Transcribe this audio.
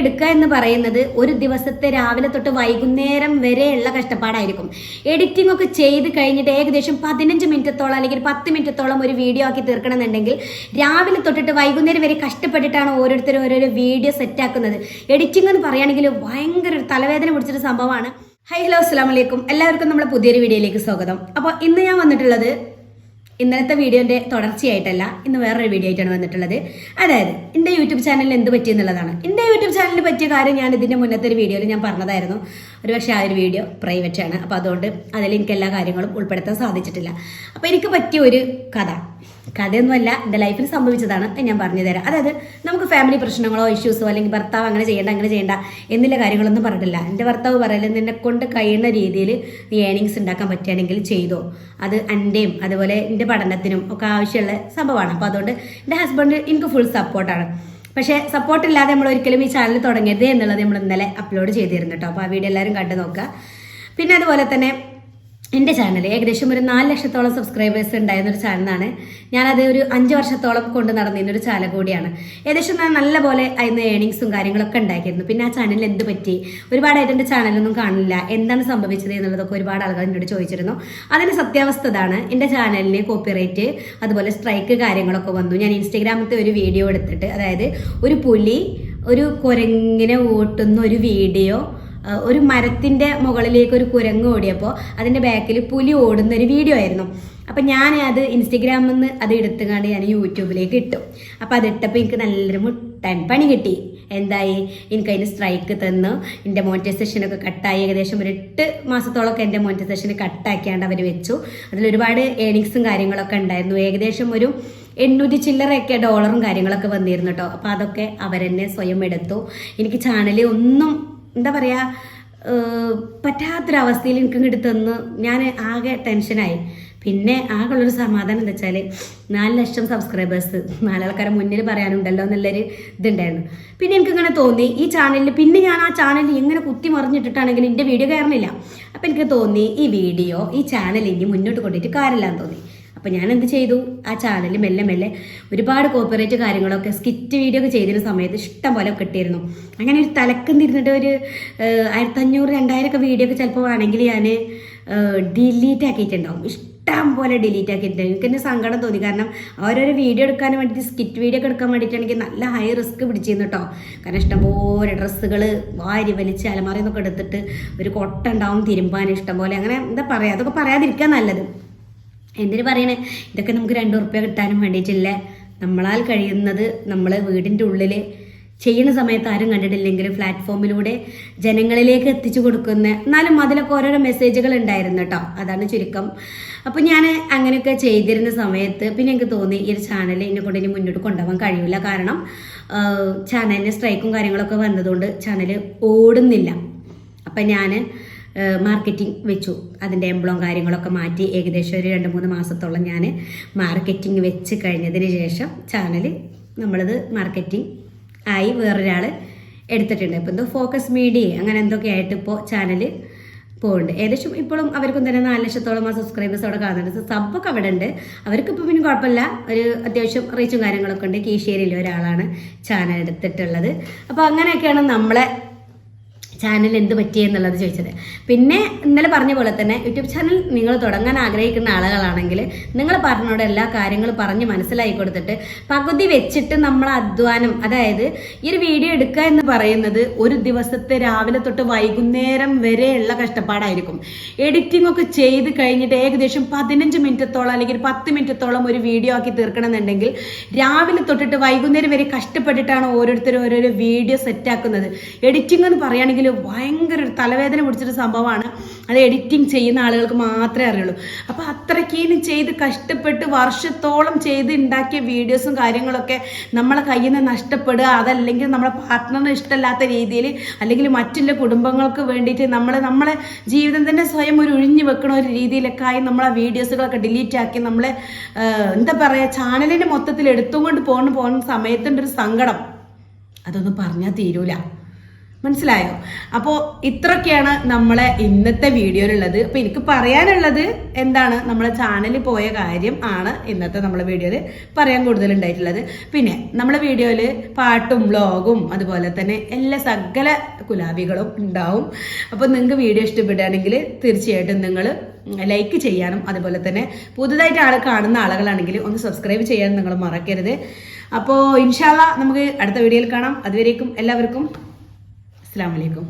എടുക്കുക എന്ന് പറയുന്നത് ഒരു ദിവസത്തെ രാവിലെ തൊട്ട് വൈകുന്നേരം വരെയുള്ള കഷ്ടപ്പാടായിരിക്കും. എഡിറ്റിംഗ് ഒക്കെ ചെയ്ത് കഴിഞ്ഞിട്ട് ഏകദേശം പതിനഞ്ച് മിനിറ്റത്തോളം അല്ലെങ്കിൽ പത്ത് മിനിറ്റത്തോളം ഒരു വീഡിയോ ആക്കി തീർക്കണമെന്നുണ്ടെങ്കിൽ രാവിലെ തൊട്ടിട്ട് വൈകുന്നേരം വരെ കഷ്ടപ്പെട്ടിട്ടാണ് ഓരോരുത്തരും ഓരോരോ വീഡിയോ സെറ്റ് ആക്കുന്നത്. എഡിറ്റിംഗ് എന്ന് പറയുകയാണെങ്കിൽ ഭയങ്കര ഒരു തലവേദന പിടിച്ചൊരു സംഭവമാണ്. ഹൈ ഹലോ അസ്സാം വലൈക്കും എല്ലാവർക്കും നമ്മുടെ പുതിയൊരു വീഡിയോയിലേക്ക് സ്വാഗതം. അപ്പോൾ ഇന്ന് ഞാൻ വന്നിട്ടുള്ളത് ഇന്നലത്തെ വീഡിയോന്റെ തുടർച്ചയായിട്ടല്ല ഇന്ന് വേറൊരു വീഡിയോ ആയിട്ടാണ് വന്നിട്ടുള്ളത്. അതായത് എന്റെ യൂട്യൂബ് ചാനലിൽ എന്ത് പറ്റി എന്നുള്ളതാണ്. എന്റെ യൂട്യൂബ് ചാനലിൽ പറ്റിയ കാര്യം ഞാൻ ഇതിന്റെ മുന്നത്തെ ഒരു വീഡിയോയിൽ ഞാൻ പറഞ്ഞതായിരുന്നു. ഒരു പക്ഷേ ആ ഒരു വീഡിയോ പ്രൈവറ്റ് ആണ്. അപ്പോൾ അതുകൊണ്ട് അതിൽ എനിക്ക് എല്ലാ കാര്യങ്ങളും ഉൾപ്പെടുത്താൻ സാധിച്ചിട്ടില്ല. അപ്പോൾ എനിക്ക് പറ്റിയ ഒരു കഥ. കഥയൊന്നുമല്ല എന്റെ ലൈഫിൽ സംഭവിച്ചതാണ് ഞാൻ പറഞ്ഞു തരാം. അതായത് നമുക്ക് ഫാമിലി പ്രശ്നങ്ങളോ ഇഷ്യൂസോ അല്ലെങ്കിൽ ഭർത്താവ് അങ്ങനെ ചെയ്യേണ്ട അങ്ങനെ ചെയ്യേണ്ട എന്നുള്ള കാര്യങ്ങളൊന്നും പറഞ്ഞിട്ടില്ല. എന്റെ ഭർത്താവ് പറയൽ നിന്നെ കൊണ്ട് കഴിയുന്ന രീതിയിൽ നീ ഏണിങ്സ് ഉണ്ടാക്കാൻ പറ്റുകയാണെങ്കിൽ ചെയ്തോ. അത് എന്റെയും അതുപോലെ എന്റെ പഠനത്തിനും ഒക്കെ ആവശ്യമുള്ള സംഭവമാണ്. അപ്പോൾ അതുകൊണ്ട് എന്റെ ഹസ്ബൻഡ് എനിക്ക് ഫുൾ സപ്പോർട്ടാണ് പക്ഷേ സപ്പോർട്ട് ഇല്ലാതെ നമ്മൾ ഒരിക്കലും ഈ ചാനൽ തുടങ്ങരുത് എന്നുള്ളത് നമ്മൾ ഇന്നലെ അപ്ലോഡ് ചെയ്തിരുന്നു കേട്ടോ. അപ്പോൾ ആ വീഡിയോ എല്ലാവരും കണ്ടു നോക്കുക. പിന്നെ അതുപോലെ തന്നെ എന്റെ ചാനൽ ഏകദേശം ഒരു നാല് ലക്ഷത്തോളം സബ്സ്ക്രൈബേഴ്സ് ഉണ്ടായിരുന്ന ഒരു ചാനലാണ് ഞാനത് ഒരു അഞ്ച് വർഷത്തോളം കൊണ്ട് നടന്നിരുന്ന ഒരു ചാനൽ കൂടിയാണ്. ഏകദേശം ഞാൻ നല്ല പോലെ അതിന് ഏണിങ്സും കാര്യങ്ങളൊക്കെ ഉണ്ടാക്കിയിരുന്നു. പിന്നെ ആ ചാനലിൽ എന്ത് പറ്റി? ഒരുപാടായിട്ട് എന്റെ ചാനലൊന്നും കാണില്ല. എന്താണ് സംഭവിച്ചത് എന്നുള്ളതൊക്കെ ഒരുപാട് ആളുകൾ എന്നോട് ചോദിച്ചിരുന്നു. അതിന് സത്യാവസ്ഥ ഇതാണ്. എന്റെ ചാനലിന് കോപ്പിറൈറ്റ് അതുപോലെ സ്ട്രൈക്ക് കാര്യങ്ങളൊക്കെ വന്നു. ഞാൻ ഇൻസ്റ്റഗ്രാമത്തെ ഒരു വീഡിയോ എടുത്തിട്ട് അതായത് ഒരു പുലി ഒരു കുരങ്ങിനെ ഓട്ടുന്ന ഒരു വീഡിയോ ഒരു മരത്തിന്റെ മുകളിലേക്ക് ഒരു കുരങ്ങ് ഓടിയപ്പോൾ അതിന്റെ ബാക്കിൽ പുലി ഓടുന്ന ഒരു വീഡിയോ ആയിരുന്നു. അപ്പം ഞാൻ അത് ഇൻസ്റ്റഗ്രാമിൽ നിന്ന് അത് എടുത്തുകൊണ്ട് ഞാൻ യൂട്യൂബിലേക്ക് ഇട്ടു. അപ്പം അത് ഇട്ടപ്പോൾ എനിക്ക് നല്ലൊരു മുട്ടൻ പണി കിട്ടി. എന്തായി? എനിക്ക് അതിന് സ്ട്രൈക്ക് തന്നു. എന്റെ മോണിറ്റൈസേഷനൊക്കെ കട്ടായി ഏകദേശം ഒരു എട്ട് മാസത്തോളമൊക്കെ എന്റെ മോണിറ്റൈസേഷൻ കട്ടാക്കിയാണ്ട് അവർ വെച്ചു. അതിൽ ഒരുപാട് ഏണിങ്സും കാര്യങ്ങളൊക്കെ ഉണ്ടായിരുന്നു. ഏകദേശം ഒരു എണ്ണൂറ്റി ചില്ലറയൊക്കെ ഡോളറും കാര്യങ്ങളൊക്കെ വന്നിരുന്നു കേട്ടോ. അപ്പോൾ അതൊക്കെ അവരെന്നെ സ്വയം എടുത്തു. എനിക്ക് ചാനലിൽ ഒന്നും എന്താ പറയുക പറ്റാത്തൊരവസ്ഥയിൽ എനിക്ക് ഇങ്ങോട്ട് തന്നു. ഞാൻ ആകെ ടെൻഷനായി. പിന്നെ ആകെയുള്ളൊരു സമാധാനം എന്താ വെച്ചാൽ നാല് ലക്ഷം സബ്സ്ക്രൈബേഴ്സ് നാലാൾക്കാരെ മുന്നിൽ പറയാനുണ്ടല്ലോ എന്നുള്ളൊരു ഇതുണ്ടായിരുന്നു. പിന്നെ എനിക്ക് ഇങ്ങനെ തോന്നി. ഈ ചാനലിൽ പിന്നെ ഞാൻ ആ ചാനലിൽ ഇങ്ങനെ കുത്തി മറിഞ്ഞിട്ടിട്ടാണെങ്കിൽ എന്റെ വീഡിയോ കയറുന്നില്ല അപ്പം എനിക്ക് തോന്നി ഈ വീഡിയോ ഈ ചാനൽ ഇനി മുന്നോട്ട് കൊണ്ടിട്ട് കാര്യമില്ലാന്ന് തോന്നി. അപ്പം ഞാൻ എന്ത് ചെയ്തു? ആ ചാനൽ മെല്ലെ മെല്ലെ ഒരുപാട് കോപ്പറേറ്റ് കാര്യങ്ങളൊക്കെ സ്കിറ്റ് വീഡിയോ ഒക്കെ ചെയ്തിരുന്ന സമയത്ത് ഇഷ്ടം പോലെ കിട്ടിയിരുന്നു അങ്ങനെ ഒരു തലക്കം തിരിഞ്ഞിട്ട് ഒരു ആയിരത്തഞ്ഞൂറ് രണ്ടായിരം ഒക്കെ വീഡിയോ ഒക്കെ ചിലപ്പോൾ ആണെങ്കിൽ ഞാൻ ഡിലീറ്റ് ആക്കിയിട്ടുണ്ടാവും. ഇഷ്ടം പോലെ ഡിലീറ്റ് ആക്കിയിട്ടുണ്ടാവും എനിക്ക് എന്നെ സങ്കടം തോന്നി. കാരണം ഓരോരോ വീഡിയോ എടുക്കാൻ വേണ്ടിയിട്ട് സ്കിറ്റ് വീഡിയോ ഒക്കെ എടുക്കാൻ വേണ്ടിയിട്ടാണെങ്കിൽ നല്ല ഹൈ റിസ്ക് പിടിച്ചിരുന്നു കേട്ടോ കാരണം ഇഷ്ടംപോലെ ഡ്രസ്സുകൾ വാരി വലിച്ച് അലമാറയിൽ എടുത്തിട്ട് ഒരു കൊട്ട ഉണ്ടാവും തിരുമ്പാൻ ഇഷ്ടം പോലെ. അങ്ങനെ എന്താ പറയുക അതൊക്കെ പറയാതിരിക്കാൻ നല്ലത്. എന്തിനു പറയണേ? ഇതൊക്കെ നമുക്ക് രണ്ട് ഉറുപ്പ്യ കിട്ടാനും വേണ്ടിയിട്ടില്ല? നമ്മളാൽ കഴിയുന്നത് നമ്മൾ വീടിന്റെ ഉള്ളിൽ ചെയ്യുന്ന സമയത്ത് ആരും കണ്ടിട്ടില്ലെങ്കിലും പ്ലാറ്റ്ഫോമിലൂടെ ജനങ്ങളിലേക്ക് എത്തിച്ചു കൊടുക്കുന്ന എന്നാലും അതിലൊക്കെ ഓരോരോ മെസ്സേജുകൾ ഉണ്ടായിരുന്നു കേട്ടോ അതാണ് ചുരുക്കം. അപ്പോൾ ഞാൻ അങ്ങനെയൊക്കെ ചെയ്തിരുന്ന സമയത്ത് പിന്നെ എനിക്ക് തോന്നി ഈ ഒരു ചാനൽ എന്നെ കൊണ്ട് ഇനി മുന്നോട്ട് കൊണ്ടുപോകാൻ കഴിയില്ല കാരണം ചാനലിന് സ്ട്രൈക്കും കാര്യങ്ങളൊക്കെ വന്നതുകൊണ്ട് ചാനൽ ഓടുന്നില്ല. അപ്പം ഞാൻ മാർക്കറ്റിംഗ് വെച്ചു. അതിന്റെ എംബ്ലോം കാര്യങ്ങളൊക്കെ മാറ്റി ഏകദേശം ഒരു രണ്ട് മൂന്ന് മാസത്തോളം ഞാൻ മാർക്കറ്റിംഗ് വെച്ച് കഴിഞ്ഞതിന് ശേഷം ചാനൽ നമ്മളത് മാർക്കറ്റിംഗ് ആയി വേറൊരാൾ എടുത്തിട്ടുണ്ട്. ഇപ്പോൾ എന്തോ ഫോക്കസ് മീഡിയ അങ്ങനെ എന്തൊക്കെ ആയിട്ട് ഇപ്പോൾ ചാനൽ പോകുന്നുണ്ട് ഏകദേശം ഇപ്പോഴും അവർക്കും തന്നെ നാല് ലക്ഷത്തോളം ആ സബ്സ്ക്രൈബേഴ്സ് അവിടെ കാണുന്നുണ്ട്. സബ്ബൊക്കെ അവിടെ ഉണ്ട്. അവർക്ക് ഇപ്പോൾ പിന്നെ കുഴപ്പമില്ല. ഒരു അത്യാവശ്യം റീച്ചും കാര്യങ്ങളൊക്കെ ഉണ്ട്. കീശേരിയിലെ ഒരാളാണ് ചാനൽ എടുത്തിട്ടുള്ളത്. അപ്പോൾ അങ്ങനെയൊക്കെയാണ് നമ്മളെ ചാനൽ എന്ത് പറ്റിയെന്നുള്ളത് ചോദിച്ചത്. പിന്നെ ഇന്നലെ പറഞ്ഞ പോലെ തന്നെ യൂട്യൂബ് ചാനൽ നിങ്ങൾ തുടങ്ങാൻ ആഗ്രഹിക്കുന്ന ആളുകളാണെങ്കിൽ നിങ്ങൾ പറഞ്ഞോട് എല്ലാ കാര്യങ്ങളും പറഞ്ഞ് മനസ്സിലാക്കി കൊടുത്തിട്ട് പകുതി വെച്ചിട്ട് നമ്മൾ അധ്വാനം അതായത് ഈ ഒരു വീഡിയോ എടുക്കുക എന്ന് പറയുന്നത് ഒരു ദിവസത്തെ രാവിലെ തൊട്ട് വൈകുന്നേരം വരെയുള്ള കഷ്ടപ്പാടായിരിക്കും. എഡിറ്റിംഗ് ഒക്കെ ചെയ്ത് കഴിഞ്ഞിട്ട് ഏകദേശം പതിനഞ്ച് മിനിറ്റത്തോളം അല്ലെങ്കിൽ പത്ത് മിനിറ്റത്തോളം ഒരു വീഡിയോ ആക്കി തീർക്കണമെന്നുണ്ടെങ്കിൽ രാവിലെ തൊട്ടിട്ട് വൈകുന്നേരം വരെ കഷ്ടപ്പെട്ടിട്ടാണ് ഓരോരുത്തരും ഓരോരോ വീഡിയോ സെറ്റാക്കുന്നത് എഡിറ്റിംഗ് എന്ന് പറയുകയാണെങ്കിൽ ഭയങ്കര തലവേദന പിടിച്ചൊരു സംഭവമാണ്. അത് എഡിറ്റിംഗ് ചെയ്യുന്ന ആളുകൾക്ക് മാത്രമേ അറിയുള്ളൂ. അപ്പോൾ അത്രയ്ക്കും ചെയ്ത് കഷ്ടപ്പെട്ട് വർഷത്തോളം ചെയ്ത് ഉണ്ടാക്കിയ വീഡിയോസും കാര്യങ്ങളൊക്കെ നമ്മളെ കയ്യിൽ നിന്ന് നഷ്ടപ്പെടുക അതല്ലെങ്കിൽ നമ്മളെ പാർട്ട്ണറിന് ഇഷ്ടമല്ലാത്ത രീതിയിൽ അല്ലെങ്കിൽ മറ്റുള്ള കുടുംബങ്ങൾക്ക് വേണ്ടിയിട്ട് നമ്മൾ നമ്മളെ ജീവിതം തന്നെ സ്വയം ഒരു ഒഴിഞ്ഞു വെക്കണ ഒരു രീതിയിലൊക്കെ ആയി നമ്മളെ വീഡിയോസുകളൊക്കെ ഡിലീറ്റ് ആക്കി നമ്മളെ എന്താ പറയുക ചാനലിന്റെ മൊത്തത്തിൽ എടുത്തുകൊണ്ട് പോകുന്ന പോകുന്ന സമയത്തുണ്ടൊരു സങ്കടം. അതൊന്നും പറഞ്ഞാൽ തീരൂല. മനസ്സിലായോ? അപ്പോൾ ഇത്രയൊക്കെയാണ് നമ്മളെ ഇന്നത്തെ വീഡിയോയിലുള്ളത്. അപ്പോൾ എനിക്ക് പറയാനുള്ളത് എന്താണ്? നമ്മളെ ചാനലിൽ പോയ കാര്യം ആണ് ഇന്നത്തെ നമ്മളെ വീഡിയോയിൽ പറയാൻ കൂടുതൽ ഉണ്ടായിട്ടുള്ളത്. പിന്നെ നമ്മളെ വീഡിയോയിൽ പാട്ടും വ്ളോഗും അതുപോലെ തന്നെ എല്ലാ സകല കുലാബികളും ഉണ്ടാവും. അപ്പോൾ നിങ്ങൾക്ക് വീഡിയോ ഇഷ്ടപ്പെടുകയാണെങ്കിൽ തീർച്ചയായിട്ടും നിങ്ങൾ ലൈക്ക് ചെയ്യാനും അതുപോലെ തന്നെ പുതുതായിട്ട് ആൾ കാണുന്ന ആളുകളാണെങ്കിൽ ഒന്ന് സബ്സ്ക്രൈബ് ചെയ്യാനും നിങ്ങൾ മറക്കരുത്. അപ്പോൾ ഇൻഷാല്ല നമുക്ക് അടുത്ത വീഡിയോയിൽ കാണാം. അതുവരേക്കും എല്ലാവർക്കും അസ്സാം വലൈക്കും